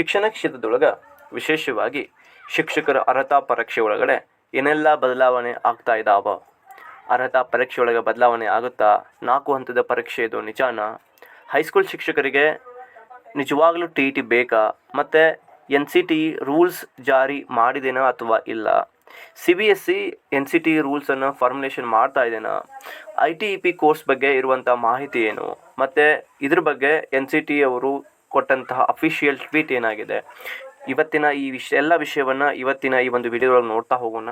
ಶಿಕ್ಷಣ ಕ್ಷೇತ್ರದೊಳಗೆ ವಿಶೇಷವಾಗಿ ಶಿಕ್ಷಕರ ಅರ್ಹತಾ ಪರೀಕ್ಷೆ ಒಳಗಡೆ ಏನೆಲ್ಲ ಬದಲಾವಣೆ ಆಗ್ತಾ ಇದ್ದಾವ ಅರ್ಹತಾ ಪರೀಕ್ಷೆ ಒಳಗೆ ಬದಲಾವಣೆ ಆಗುತ್ತಾ? ನಾಲ್ಕು ಹಂತದ ಪರೀಕ್ಷೆ ಇದು ನಿಜಾನ? ಹೈಸ್ಕೂಲ್ ಶಿಕ್ಷಕರಿಗೆ ನಿಜವಾಗ್ಲೂ ಟಿ ಇ ಟಿ ಬೇಕಾ? ಮತ್ತು ಎನ್ ಸಿ ಟಿ ರೂಲ್ಸ್ ಜಾರಿ ಮಾಡಿದೇನಾ ಅಥವಾ ಇಲ್ಲ? C B S C N C T ರೂಲ್ಸನ್ನು formulation ಮಾಡ್ತಾ ಇದ್ದೇನಾ I T E P course ಬಗ್ಗೆ ಇರುವಂಥ ಮಾಹಿತಿ ಏನು? ಮತ್ತು ಇದ್ರ ಬಗ್ಗೆ ಎನ್ ಸಿ ಟಿ ಅವರು ಕೊಟ್ಟಂತಹ ಅಫಿಷಿಯಲ್ ಟ್ವೀಟ್ ಏನಾಗಿದೆ? ಇವತ್ತಿನ ಈ ವಿಷಯ ಎಲ್ಲ ವಿಷಯವನ್ನು ಇವತ್ತಿನ ಈ ಒಂದು ವಿಡಿಯೋದೊಳಗೆ ನೋಡ್ತಾ ಹೋಗೋಣ.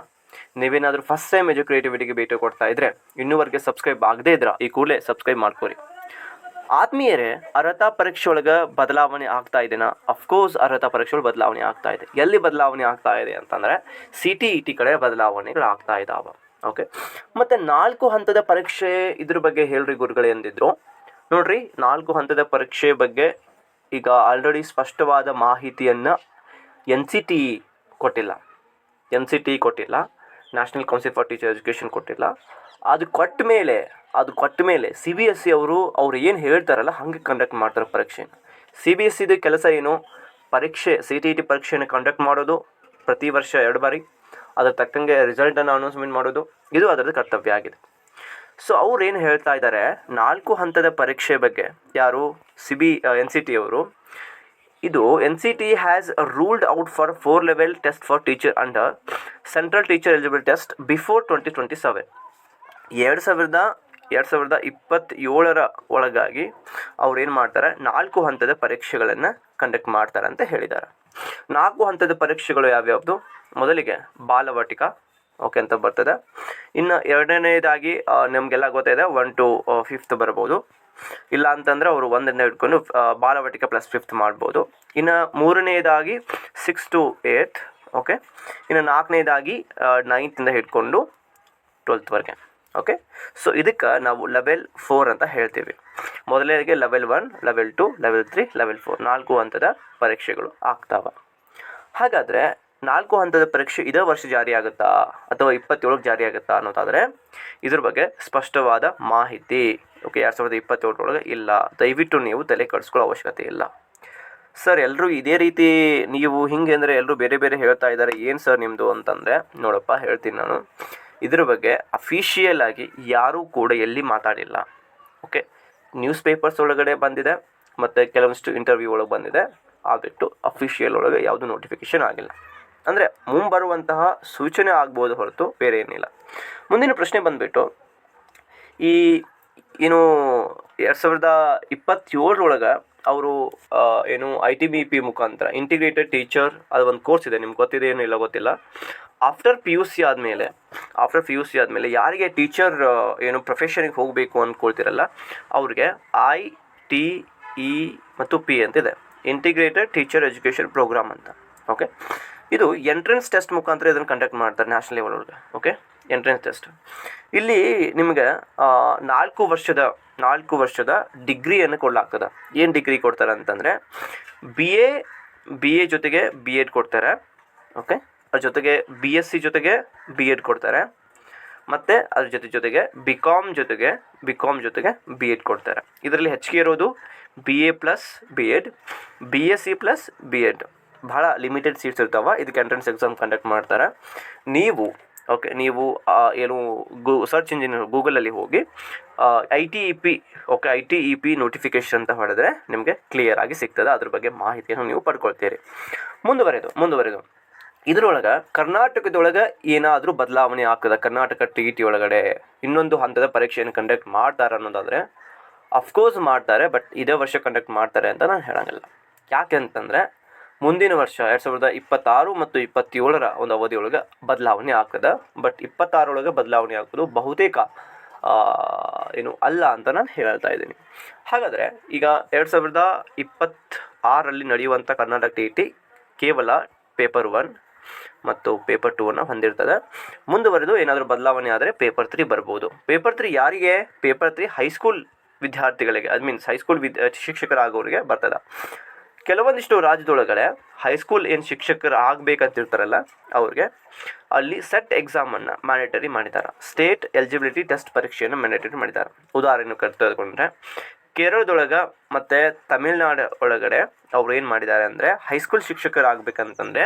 ನೀವೇನಾದರೂ ಫಸ್ಟ್ ಟೈಮ್ ಎಜು ಕ್ರಿಯೇಟಿವಿಟಿಗೆ ಭೇಟಿ ಕೊಡ್ತಾ ಇದ್ರೆ ಇನ್ನೂವರೆಗೆ ಸಬ್ಸ್ಕ್ರೈಬ್ ಆಗದೇ ಇದ್ರ ಈ ಕೂಡಲೇ ಸಬ್ಸ್ಕ್ರೈಬ್ ಮಾಡ್ಕೊರಿ. ಆತ್ಮೀಯರೇ, ಅರ್ಹತಾ ಪರೀಕ್ಷೆ ಒಳಗೆ ಬದಲಾವಣೆ ಆಗ್ತಾ ಇದೆನಾ ಅಫ್ಕೋರ್ಸ್ ಅರ್ಹತಾ ಪರೀಕ್ಷೆ ಒಳಗೆ ಬದಲಾವಣೆ ಆಗ್ತಾ ಇದೆ. ಎಲ್ಲಿ ಬದಲಾವಣೆ ಆಗ್ತಾ ಇದೆ ಅಂತಂದರೆ ಸಿ ಟಿ ಇ ಟಿ ಕಡೆ ಬದಲಾವಣೆಗಳು ಆಗ್ತಾ ಇದ್ದಾವೆ ಓಕೆ ಮತ್ತು ನಾಲ್ಕು ಹಂತದ ಪರೀಕ್ಷೆ ಇದ್ರ ಬಗ್ಗೆ ಹೇಳ್ರಿ ಗುರುಗಳೇ ಅಂದಿದ್ರು. ನೋಡ್ರಿ, ನಾಲ್ಕು ಹಂತದ ಪರೀಕ್ಷೆ ಬಗ್ಗೆ ಈಗ ಆಲ್ರೆಡಿ ಸ್ಪಷ್ಟವಾದ ಮಾಹಿತಿಯನ್ನು ಎನ್ ಸಿ ಟಿ ಕೊಟ್ಟಿಲ್ಲ. ಎನ್ ಸಿ ಟಿ ಕೊಟ್ಟಿಲ್ಲ. National council for teacher education ಕೊಟ್ಟಿಲ್ಲ. ಅದು ಕೊಟ್ಟ ಮೇಲೆ, ಅದು ಕೊಟ್ಟ ಮೇಲೆ ಸಿ ಬಿ ಎಸ್ ಸಿ ಅವರು, ಅವ್ರು ಏನು ಹೇಳ್ತಾರಲ್ಲ, ಹಾಗೆ ಕಂಡಕ್ಟ್ ಮಾಡ್ತಾರೆ ಪರೀಕ್ಷೆನ ಸಿ ಬಿ ಎಸ್ ಸಿದು ಕೆಲಸ ಏನು? ಪರೀಕ್ಷೆ ಸಿ ಟಿ ಟಿ ಪರೀಕ್ಷೆಯನ್ನು ಕಂಡಕ್ಟ್ ಮಾಡೋದು ಪ್ರತಿ ವರ್ಷ ಎರಡು ಬಾರಿ. ಅದರ ತಕ್ಕಂಗೆ ರಿಸಲ್ಟನ್ನು ಅನೌನ್ಸ್ಮೆಂಟ್ ಮಾಡೋದು. ಇದು ಅದರದ್ದು ಕರ್ತವ್ಯ ಆಗಿದೆ. ಸೊ ಅವ್ರು ಏನು ಹೇಳ್ತಾ ಇದ್ದಾರೆ ನಾಲ್ಕು ಹಂತದ ಪರೀಕ್ಷೆ ಬಗ್ಗೆ. ಯಾರು? C B N C T ಅವರು. ಇದು N C T has ruled out for four level test for teacher under central teacher eligible test before twenty twenty seven ಎರಡು ಸಾವಿರದ ಎರಡು ಸಾವಿರದ ಇಪ್ಪತ್ತೇಳರ ಒಳಗಾಗಿ ಅವ್ರು ಏನು ಮಾಡ್ತಾರೆ? ನಾಲ್ಕು ಹಂತದ ಪರೀಕ್ಷೆಗಳನ್ನು ಕಂಡಕ್ಟ್ ಮಾಡ್ತಾರೆ ಅಂತ ಹೇಳಿದ್ದಾರೆ ನಾಲ್ಕು ಹಂತದ ಪರೀಕ್ಷೆಗಳು ಯಾವ್ಯಾವುದು? ಮೊದಲಿಗೆ ಬಾಲವಾಟಿಕ ಓಕೆ ಅಂತ ಬರ್ತದೆ. ಇನ್ನು ಎರಡನೇದಾಗಿ ನಿಮಗೆಲ್ಲ ಗೊತ್ತಿದೆ ಒನ್ ಟು ಫಿಫ್ತ್ ಬರ್ಬೋದು. ಇಲ್ಲ ಅಂತಂದರೆ ಅವರು ಒಂದರಿಂದ ಹಿಡ್ಕೊಂಡು ಬಾಲವಾಟಿಕ ಪ್ಲಸ್ ಫಿಫ್ತ್ ಮಾಡ್ಬೋದು. ಇನ್ನು ಮೂರನೇದಾಗಿ ಸಿಕ್ಸ್ ಟು ಏಯ್ತ್ ಓಕೆ ಇನ್ನು ನಾಲ್ಕನೇದಾಗಿ ನೈನ್ತಿಂದ ಹಿಡ್ಕೊಂಡು ಟ್ವೆಲ್ತ್ವರೆಗೆ ಓಕೆ ಸೊ ಇದಕ್ಕೆ ನಾವು ಲೆವೆಲ್ ಫೋರ್ ಅಂತ ಹೇಳ್ತೀವಿ. ಮೊದಲನೇದಾಗಿ level one level two level three level four ನಾಲ್ಕು ಹಂತದ ಪರೀಕ್ಷೆಗಳು ಆಗ್ತಾವ. ಹಾಗಾದರೆ ನಾಲ್ಕು ಹಂತದ ಪರೀಕ್ಷೆ ಇದೇ ವರ್ಷ ಜಾರಿ ಆಗುತ್ತಾ ಅಥವಾ ಇಪ್ಪತ್ತೇಳಕ್ಕೆ ಜಾರಿ ಆಗುತ್ತಾ ಅನ್ನೋದಾದರೆ ಇದ್ರ ಬಗ್ಗೆ ಸ್ಪಷ್ಟವಾದ ಮಾಹಿತಿ. ಓಕೆ ಎರಡು ಸಾವಿರದ ಇಪ್ಪತ್ತೇಳರೊಳಗೆ ಇಲ್ಲ. ದಯವಿಟ್ಟು ನೀವು ತಲೆ ಕಡಿಸ್ಕೊಳ್ಳೋ ಅವಶ್ಯಕತೆ ಇಲ್ಲ. ಸರ್ ಎಲ್ಲರೂ ಇದೇ ರೀತಿ ನೀವು ಹಿಂಗೆ ಅಂದರೆ ಎಲ್ಲರೂ ಬೇರೆ ಬೇರೆ ಹೇಳ್ತಾ ಇದ್ದಾರೆ. ಏನು ಸರ್ ನಿಮ್ಮದು ಅಂತಂದರೆ, ನೋಡಪ್ಪ ಹೇಳ್ತೀನಿ ನಾನು. ಇದ್ರ ಬಗ್ಗೆ ಅಫಿಷಿಯಲ್ ಆಗಿ ಯಾರೂ ಕೂಡ ಎಲ್ಲಿ ಮಾತಾಡಿಲ್ಲ. ಓಕೆ ನ್ಯೂಸ್ ಪೇಪರ್ಸ್ ಒಳಗಡೆ ಬಂದಿದೆ, ಮತ್ತು ಕೆಲವೊಂದಿಷ್ಟು ಇಂಟರ್ವ್ಯೂ ಒಳಗೆ ಬಂದಿದೆ. ಆ ಬಿಟ್ಟು ಅಫಿಷಿಯಲ್ ಒಳಗೆ ಯಾವುದು ನೋಟಿಫಿಕೇಷನ್ ಆಗಿಲ್ಲ. ಅಂದರೆ ಮುಂಬರುವಂತಹ ಸೂಚನೆ ಆಗ್ಬೋದು ಹೊರತು ಬೇರೆ ಏನಿಲ್ಲ. ಮುಂದಿನ ಪ್ರಶ್ನೆ ಬಂದುಬಿಟ್ಟು, ಈ ಏನು ಎರಡು ಸಾವಿರದ ಇಪ್ಪತ್ತೇಳರೊಳಗೆ ಅವರು ಏನು ಐ ಟಿ ಬಿ ಪಿ ಮುಖಾಂತರ ಇಂಟಿಗ್ರೇಟೆಡ್ ಟೀಚರ್ ಅದು ಒಂದು ಕೋರ್ಸ್ ಇದೆ, ನಿಮ್ಗೆ ಗೊತ್ತಿದೆ ಏನು ಇಲ್ಲ ಗೊತ್ತಿಲ್ಲ. ಆಫ್ಟರ್ ಪಿ ಯು ಸಿ ಆದಮೇಲೆ ಆಫ್ಟರ್ ಪಿ ಯು ಸಿ ಆದಮೇಲೆ ಯಾರಿಗೆ ಟೀಚರ್ ಏನು ಪ್ರೊಫೆಷನಿಗೆ ಹೋಗಬೇಕು ಅಂದ್ಕೊಳ್ತಿರಲ್ಲ ಅವ್ರಿಗೆ ಐ ಟಿ ಇ ಮತ್ತು ಪಿ ಅಂತಿದೆ ಇಂಟಿಗ್ರೇಟೆಡ್ ಟೀಚರ್ ಎಜುಕೇಷನ್ ಪ್ರೋಗ್ರಾಮ್ ಅಂತ. ಓಕೆ ಇದು ಎಂಟ್ರೆನ್ಸ್ ಟೆಸ್ಟ್ ಮುಖಾಂತರ ಇದನ್ನು ಕಂಡಕ್ಟ್ ಮಾಡ್ತಾರೆ ನ್ಯಾಷನಲ್ ಲೆವೆಲ್ ಒಳಗೆ ಓಕೆ ಎಂಟ್ರೆನ್ಸ್ ಟೆಸ್ಟ್ ಇಲ್ಲಿ ನಿಮಗೆ ನಾಲ್ಕು ವರ್ಷದ ನಾಲ್ಕು ವರ್ಷದ ಡಿಗ್ರಿಯನ್ನು ಕೊಡಲಾಗ್ತದೆ. ಏನು ಡಿಗ್ರಿ ಕೊಡ್ತಾರೆ ಅಂತಂದರೆ ಬಿ ಎ ಬಿ ಎ ಜೊತೆಗೆ ಬಿ ಎಡ್ ಕೊಡ್ತಾರೆ ಓಕೆ ಅದ್ರ ಜೊತೆಗೆ ಬಿ ಎಸ್ ಸಿ ಜೊತೆಗೆ ಬಿ ಎಡ್ ಕೊಡ್ತಾರೆ, ಮತ್ತು ಅದ್ರ ಜೊತೆ ಜೊತೆಗೆ ಬಿ ಕಾಮ್ ಜೊತೆಗೆ ಬಿ ಕಾಮ್ ಜೊತೆಗೆ ಬಿ ಎಡ್ ಕೊಡ್ತಾರೆ. ಇದರಲ್ಲಿ ಹೆಚ್ಚಿಗೆ ಇರೋದು B A plus B Ed B S C plus B Ed ಭಾಳ ಲಿಮಿಟೆಡ್ ಸೀಟ್ಸ್ ಇರ್ತಾವೆ. ಇದಕ್ಕೆ ಎಂಟ್ರೆನ್ಸ್ ಎಕ್ಸಾಮ್ ಕಂಡಕ್ಟ್ ಮಾಡ್ತಾರೆ. ನೀವು ಓಕೆ ನೀವು ಏನು ಗೂ ಸರ್ಚ್ ಇಂಜಿನ್ ಗೂಗಲಲ್ಲಿ ಹೋಗಿ I T E P okay I T E P notification ಅಂತ ಹೊಡೆದ್ರೆ ನಿಮಗೆ ಕ್ಲಿಯರ್ ಆಗಿ ಸಿಗ್ತದೆ. ಅದ್ರ ಬಗ್ಗೆ ಮಾಹಿತಿಯನ್ನು ನೀವು ಪಡ್ಕೊಳ್ತೀರಿ. ಮುಂದುವರೆದು ಮುಂದುವರೆದು. ಇದರೊಳಗೆ ಕರ್ನಾಟಕದೊಳಗೆ ಏನಾದರೂ ಬದಲಾವಣೆ ಆಗ್ತದೆ? ಕರ್ನಾಟಕ ಟಿ ಇ ಟಿ ಒಳಗಡೆ ಇನ್ನೊಂದು ಹಂತದ ಪರೀಕ್ಷೆಯನ್ನು ಕಂಡಕ್ಟ್ ಮಾಡ್ತಾರೆ ಅನ್ನೋದಾದರೆ ಅಫ್ಕೋರ್ಸ್ ಮಾಡ್ತಾರೆ ಬಟ್ ಇದೇ ವರ್ಷ ಕಂಡಕ್ಟ್ ಮಾಡ್ತಾರೆ ಅಂತ ನಾನು ಹೇಳಂಗಿಲ್ಲ. ಯಾಕೆ ಅಂತಂದರೆ ಮುಂದಿನ ವರ್ಷ ಎರಡು ಸಾವಿರದ ಇಪ್ಪತ್ತಾರು ಮತ್ತು ಇಪ್ಪತ್ತೇಳರ ಒಂದು ಅವಧಿಯೊಳಗೆ ಬದಲಾವಣೆ ಆಗ್ತದೆ. ಬಟ್ ಇಪ್ಪತ್ತಾರೊಳಗೆ ಬದಲಾವಣೆ ಆಗೋದು ಬಹುತೇಕ ಏನು ಅಲ್ಲ ಅಂತ ನಾನು ಹೇಳ್ತಾ ಇದ್ದೀನಿ. ಹಾಗಾದರೆ ಈಗ ಎರಡು ಸಾವಿರದ ಇಪ್ಪತ್ತಾರಲ್ಲಿ ನಡೆಯುವಂಥ ಕರ್ನಾಟಕ ಟಿ ಟಿ ಕೇವಲ ಪೇಪರ್ ಒನ್ ಮತ್ತು ಪೇಪರ್ ಟೂ ಅನ್ನು ಹೊಂದಿರ್ತದೆ. ಮುಂದುವರೆದು ಏನಾದರೂ ಬದಲಾವಣೆ ಆದರೆ ಪೇಪರ್ ತ್ರೀ ಬರ್ಬೋದು. ಪೇಪರ್ ತ್ರೀ ಯಾರಿಗೆ? ಪೇಪರ್ ತ್ರೀ ಹೈಸ್ಕೂಲ್ ವಿದ್ಯಾರ್ಥಿಗಳಿಗೆ ಐ ಮೀನ್ಸ್ ಹೈಸ್ಕೂಲ್ ವಿದ್, ಶಿಕ್ಷಕರಾಗೋರಿಗೆ ಬರ್ತದೆ. ಕೆಲವೊಂದಿಷ್ಟು ರಾಜ್ಯದೊಳಗಡೆ ಹೈಸ್ಕೂಲ್ ಏನು ಶಿಕ್ಷಕರು ಆಗ್ಬೇಕಂತಿರ್ತಾರಲ್ಲ ಅವ್ರಿಗೆ, ಅಲ್ಲಿ ಸೆಟ್ ಎಕ್ಸಾಮನ್ನು ಮ್ಯಾಂಡೇಟರಿ ಮಾಡಿದ್ದಾರೆ ಸ್ಟೇಟ್ ಎಲಿಜಿಬಿಲಿಟಿ ಟೆಸ್ಟ್ ಪರೀಕ್ಷೆಯನ್ನು ಮ್ಯಾಂಡೇಟರಿ ಮಾಡಿದ್ದಾರೆ ಉದಾಹರಣೆ ತೆಗೆದುಕೊಂಡ್ರೆ, ಕೇರಳದೊಳಗೆ ಮತ್ತು ತಮಿಳ್ನಾಡು ಒಳಗಡೆ ಅವ್ರು ಏನು ಮಾಡಿದ್ದಾರೆ ಅಂದರೆ high school ಶಿಕ್ಷಕರಾಗಬೇಕಂತಂದರೆ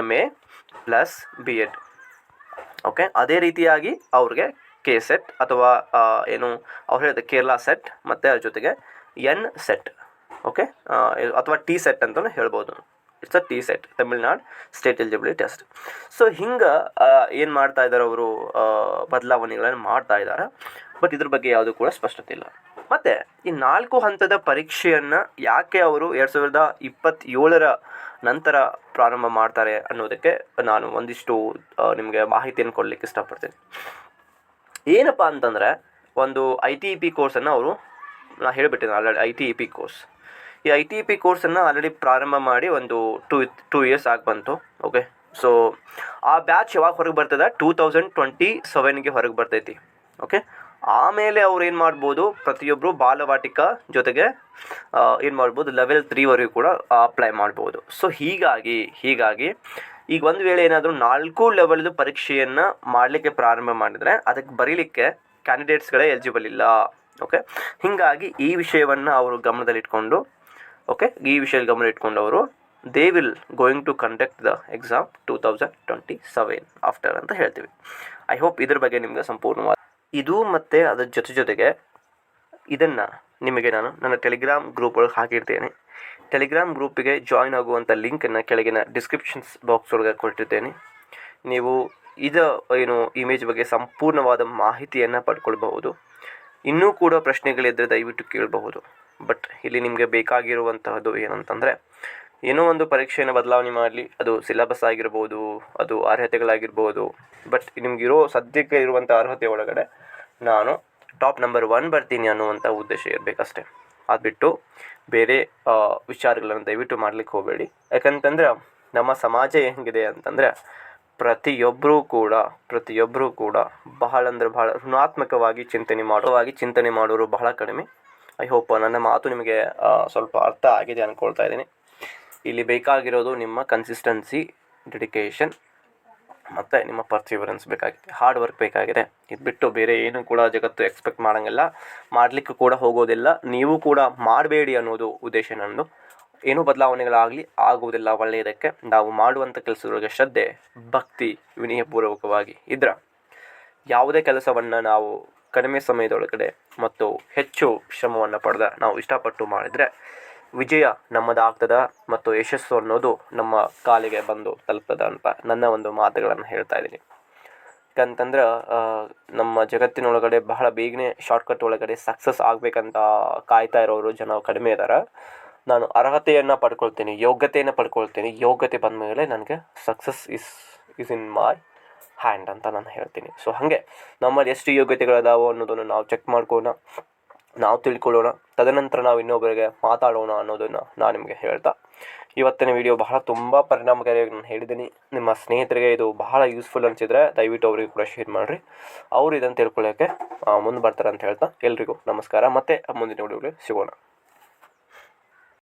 M A plus B Ed okay ಅದೇ ರೀತಿಯಾಗಿ ಅವ್ರಿಗೆ ಕೆ ಸೆಟ್ ಅಥವಾ ಏನು, ಅವ್ರು ಹೇಳಿದ ಕೇರಳ ಸೆಟ್ ಮತ್ತು ಅದ್ರ ಜೊತೆಗೆ ಎನ್ ಸೆಟ್ ಓಕೆ ಅಥವಾ ಟಿ ಸೆಟ್ ಅಂತಲೂ ಹೇಳ್ಬೋದು. It's uh T SET Tamil Nadu state eligibility test so ಹಿಂಗೆ ಏನು ಮಾಡ್ತಾ ಇದ್ದಾರೆ ಅವರು? ಬದಲಾವಣೆಗಳನ್ನು ಮಾಡ್ತಾ ಇದ್ದಾರೆ ಬಟ್ ಇದ್ರ ಬಗ್ಗೆ ಯಾವುದೂ ಕೂಡ ಸ್ಪಷ್ಟತೆ ಇಲ್ಲ. ಮತ್ತು, ಈ ನಾಲ್ಕು ಹಂತದ ಪರೀಕ್ಷೆಯನ್ನು ಯಾಕೆ ಅವರು ಎರಡು ಸಾವಿರದ ಇಪ್ಪತ್ತೇಳರ ನಂತರ ಪ್ರಾರಂಭ ಮಾಡ್ತಾರೆ ಅನ್ನೋದಕ್ಕೆ ನಾನು ಒಂದಿಷ್ಟು ನಿಮಗೆ ಮಾಹಿತಿಯನ್ನು ಕೊಡಲಿಕ್ಕೆ ಇಷ್ಟಪಡ್ತೀನಿ. ಏನಪ್ಪ ಅಂತಂದರೆ, ಒಂದು ಐ ಟಿ ಇ ಪಿ ಕೋರ್ಸನ್ನು ಅವರು ನಾನು ಹೇಳಿಬಿಟ್ಟಿದ್ದೆ already I T E P course ಈ ಐ ಟಿ ಪಿ ಕೋರ್ಸನ್ನು ಆಲ್ರೆಡಿ ಪ್ರಾರಂಭ ಮಾಡಿ ಒಂದು ಟೂ ಟೂ ಇಯರ್ಸ್ ಆಗಿ ಬಂತು ಓಕೆ ಸೊ ಆ ಬ್ಯಾಚ್ ಯಾವಾಗ ಹೊರಗೆ ಬರ್ತದೆ? ಟೂ ತೌಸಂಡ್ ಟ್ವೆಂಟಿ ಸೆವೆನ್ಗೆ ಹೊರಗೆ ಬರ್ತೈತಿ ಓಕೆ ಆಮೇಲೆ ಅವ್ರು ಏನು ಮಾಡ್ಬೋದು ಪ್ರತಿಯೊಬ್ಬರು ಬಾಲವಾಟಿಕ ಜೊತೆಗೆ ಏನು ಮಾಡ್ಬೋದು ಲೆವೆಲ್ ತ್ರೀವರೆಗೂ ಕೂಡ ಅಪ್ಲೈ ಮಾಡ್ಬೋದು. ಸೊ ಹೀಗಾಗಿ ಹೀಗಾಗಿ ಈಗ ಒಂದು ವೇಳೆ ಏನಾದರೂ ನಾಲ್ಕು ಲೆವೆಲ್ದು ಪರೀಕ್ಷೆಯನ್ನು ಮಾಡಲಿಕ್ಕೆ ಪ್ರಾರಂಭ ಮಾಡಿದರೆ ಅದಕ್ಕೆ ಬರೀಲಿಕ್ಕೆ ಕ್ಯಾಂಡಿಡೇಟ್ಸ್ಗಳೇ ಎಲಿಜಿಬಲ್ ಇಲ್ಲ ಓಕೆ ಹೀಗಾಗಿ ಈ ವಿಷಯವನ್ನು ಅವರು ಗಮನದಲ್ಲಿಟ್ಕೊಂಡು ಓಕೆ ಈ ವಿಷಯ ಗಮನ ಇಟ್ಕೊಂಡವರು they will going to conduct the exam two thousand twenty seven after ಅಂತ ಹೇಳ್ತೀವಿ. ಐ ಹೋಪ್ ಇದ್ರ ಬಗ್ಗೆ ನಿಮಗೆ ಸಂಪೂರ್ಣವಾದ ಇದು ಮತ್ತು ಅದರ ಜೊತೆ ಜೊತೆಗೆ ಇದನ್ನು ನಿಮಗೆ ನಾನು ನನ್ನ ಟೆಲಿಗ್ರಾಮ್ ಗ್ರೂಪ್ ಒಳಗೆ ಹಾಕಿರ್ತೇನೆ. ಟೆಲಿಗ್ರಾಮ್ ಗ್ರೂಪಿಗೆ ಜಾಯ್ನ್ ಆಗುವಂಥ ಲಿಂಕನ್ನು ಕೆಳಗಿನ ಡಿಸ್ಕ್ರಿಪ್ಷನ್ಸ್ ಬಾಕ್ಸ್ ಒಳಗೆ ಕೊಟ್ಟಿರ್ತೇನೆ. ನೀವು ಇದು ಏನು ಇಮೇಜ್ ಬಗ್ಗೆ ಸಂಪೂರ್ಣವಾದ ಮಾಹಿತಿಯನ್ನು ಪಡ್ಕೊಳ್ಬಹುದು. ಇನ್ನೂ ಕೂಡ ಪ್ರಶ್ನೆಗಳಿದ್ದರೆ ದಯವಿಟ್ಟು ಕೇಳಬಹುದು. ಬಟ್ ಇಲ್ಲಿ ನಿಮಗೆ ಬೇಕಾಗಿರುವಂತಹದ್ದು ಏನಂತಂದರೆ, ಏನೋ ಒಂದು ಪರೀಕ್ಷೆಯನ್ನು ಬದಲಾವಣೆ ಮಾಡಲಿ, ಅದು ಸಿಲೆಬಸ್ ಆಗಿರ್ಬೋದು, ಅದು ಅರ್ಹತೆಗಳಾಗಿರ್ಬೋದು. ಬಟ್ ನಿಮಗಿರೋ ಸದ್ಯಕ್ಕೆ ಇರುವಂಥ ಅರ್ಹತೆ ಒಳಗಡೆ ನಾನು ಟಾಪ್ ನಂಬರ್ ಒನ್ ಬರ್ತೀನಿ ಅನ್ನುವಂಥ ಉದ್ದೇಶ ಇರಬೇಕಷ್ಟೆ. ಅದು ಬಿಟ್ಟು ಬೇರೆ ವಿಚಾರಗಳನ್ನು ದಯವಿಟ್ಟು ಮಾಡ್ಲಿಕ್ಕೆ ಹೋಗಬೇಡಿ. ಯಾಕಂತಂದ್ರೆ ನಮ್ಮ ಸಮಾಜ ಹೆಂಗಿದೆ ಅಂತಂದರೆ ಪ್ರತಿಯೊಬ್ಬರೂ ಕೂಡ ಪ್ರತಿಯೊಬ್ಬರೂ ಕೂಡ ಬಹಳ ಅಂದರೆ ಬಹಳ ಋಣಾತ್ಮಕವಾಗಿ ಚಿಂತನೆ ಮಾಡುವಾಗಿ ಚಿಂತನೆ ಮಾಡೋರು ಬಹಳ ಕಡಿಮೆ. ಐ ಹೋಪ್ ನನ್ನ ಮಾತು ನಿಮಗೆ ಸ್ವಲ್ಪ ಅರ್ಥ ಆಗಿದೆ ಅಂದ್ಕೊಳ್ತಾ ಇದ್ದೀನಿ. ಇಲ್ಲಿ ಬೇಕಾಗಿರೋದು ನಿಮ್ಮ ಕನ್ಸಿಸ್ಟೆನ್ಸಿ ಡೆಡಿಕೇಶನ್ ಮತ್ತು ನಿಮ್ಮ ಪರ್ಸಿವರೆನ್ಸ್ ಬೇಕಾಗಿದೆ. ಹಾರ್ಡ್ ವರ್ಕ್ ಬೇಕಾಗಿದೆ. ಇದು ಬಿಟ್ಟು ಬೇರೆ ಏನು ಕೂಡ ಜಗತ್ತು ಎಕ್ಸ್ಪೆಕ್ಟ್ ಮಾಡೋಂಗಿಲ್ಲ. ಮಾಡಲಿಕ್ಕೂ ಕೂಡ ಹೋಗೋದಿಲ್ಲ. ನೀವು ಕೂಡ ಮಾಡಬೇಡಿ ಅನ್ನೋದು ಉದ್ದೇಶ ನನ್ನದು ಏನೂ ಬದಲಾವಣೆಗಳಾಗಲಿ ಆಗುವುದಿಲ್ಲ ಒಳ್ಳೆಯದಕ್ಕೆ. ನಾವು ಮಾಡುವಂಥ ಕೆಲಸದೊಳಗೆ ಶ್ರದ್ಧೆ, ಭಕ್ತಿ ವಿನಯಪೂರ್ವಕವಾಗಿ ಇದ್ರೆ. ಯಾವುದೇ ಕೆಲಸವನ್ನು ನಾವು ಕಡಿಮೆ ಸಮಯದೊಳಗಡೆ ಮತ್ತು ಹೆಚ್ಚು ಶ್ರಮವನ್ನು ಪಡೆದ ನಾವು ಇಷ್ಟಪಟ್ಟು ಮಾಡಿದರೆ ವಿಜಯ ನಮ್ಮದಾಗ್ತದ ಮತ್ತು ಯಶಸ್ಸು ಅನ್ನೋದು ನಮ್ಮ ಕಾಲಿಗೆ ಬಂದು ತಲುಪ್ತದ ಅಂತ ನನ್ನ ಒಂದು ಮಾತುಗಳನ್ನು ಹೇಳ್ತಾ ಇದ್ದೀನಿ. ಯಾಕಂತಂದ್ರೆ ನಮ್ಮ ಜಗತ್ತಿನೊಳಗಡೆ ಬಹಳ ಬೇಗನೆ ಶಾರ್ಟ್ಕಟ್ ಒಳಗಡೆ ಸಕ್ಸಸ್ ಆಗಬೇಕಂತ ಕಾಯ್ತಾ ಇರೋರು ಜನ ಕಡಿಮೆ ಇದ್ದಾರೆ ನಾನು ಅರ್ಹತೆಯನ್ನು ಪಡ್ಕೊಳ್ತೀನಿ, ಯೋಗ್ಯತೆಯನ್ನು ಪಡ್ಕೊಳ್ತೀನಿ, ಯೋಗ್ಯತೆ ಬಂದ ಮೇಲೆ ನನಗೆ success is is in my hand ಅಂತ ನಾನು ಹೇಳ್ತೀನಿ. ಸೊ ಹಾಗೆ ನಮ್ಮಲ್ಲಿ ಎಷ್ಟು ಯೋಗ್ಯತೆಗಳದಾವೋ ಅನ್ನೋದನ್ನು ನಾವು ಚೆಕ್ ಮಾಡ್ಕೋಣ ನಾವು ತಿಳ್ಕೊಳ್ಳೋಣ, ತದನಂತರ ನಾವು ಇನ್ನೊಬ್ಬರಿಗೆ ಮಾತಾಡೋಣ ಅನ್ನೋದನ್ನು ನಾನು ನಿಮಗೆ ಹೇಳ್ತಾ. ಇವತ್ತಿನ ವಿಡಿಯೋ ಬಹಳ ತುಂಬ ಪರಿಣಾಮಕಾರಿಯಾಗಿ ನಾನು ಹೇಳಿದ್ದೀನಿ. ನಿಮ್ಮ ಸ್ನೇಹಿತರಿಗೆ ಇದು ಬಹಳ ಯೂಸ್ಫುಲ್ ಅನಿಸಿದರೆ ದಯವಿಟ್ಟು ಅವರಿಗೆ ಕೂಡ ಶೇರ್ ಮಾಡಿರಿ. ಅವರು ಇದನ್ನು ತಿಳ್ಕೊಳ್ಳೋಕ್ಕೆ ಮುಂದೆ ಬರ್ತಾರೆ ಅಂತ ಹೇಳ್ತಾ ಎಲ್ರಿಗೂ ನಮಸ್ಕಾರ. ಮತ್ತು ಮುಂದಿನ ವಿಡಿಯೋಗಳಿಗೆ ಸಿಗೋಣ.